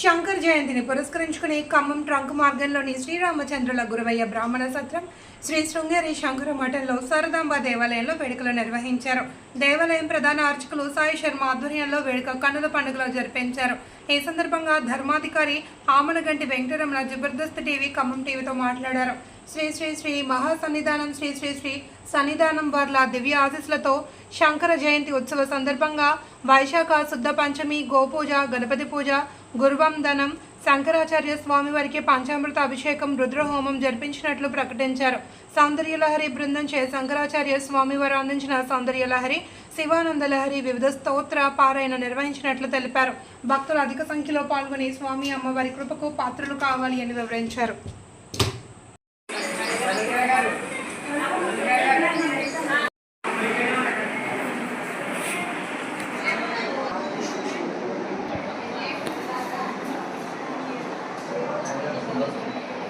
శంకర్ జయంతిని పురస్కరించుకుని ఖమ్మం ట్రంక్ మార్గంలోని శ్రీరామచంద్రుల గురవయ్య బ్రాహ్మణ సత్రం శ్రీ శృంగేరి శంకర మఠంలో సరదాంబ దేవాలయంలో వేడుకలు నిర్వహించారు. దేవాలయం ప్రధాన అర్చకులు సాయి శర్మ ఆధ్వర్యంలో వేడుక కన్నుల పండుగలో జరిపించారు. ఈ సందర్భంగా ధర్మాధికారి ఆమనగంటి వెంకటరమణ జబర్దస్త్ టీవీ ఖమ్మం టీవీతో మాట్లాడారు. శ్రీ శ్రీ శ్రీ మహాసన్నిధానం శ్రీ శ్రీ శ్రీ సన్నిధానం వార్ల దివ్య ఆశీస్సులతో శంకర జయంతి ఉత్సవ సందర్భంగా వైశాఖ శుద్ధ పంచమి గోపూజ గణపతి పూజ గురువందనం. శంకరాచార్య స్వామివారికి పంచామృత అభిషేకం రుద్రహోమం జరిపించినట్లు ప్రకటించారు. సౌందర్యలహరి బృందం చే శంకరాచార్య స్వామివారు అందించిన సౌందర్యలహరి శివానంద లహరి వివిధ స్తోత్ర పారాయణ నిర్వహించినట్లు తెలిపారు. భక్తులు అధిక సంఖ్యలో పాల్గొని స్వామి అమ్మవారి కృపకు పాత్రలు కావాలి అని వివరించారు.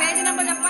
పేజ్ నెంబర్ చెప్ప.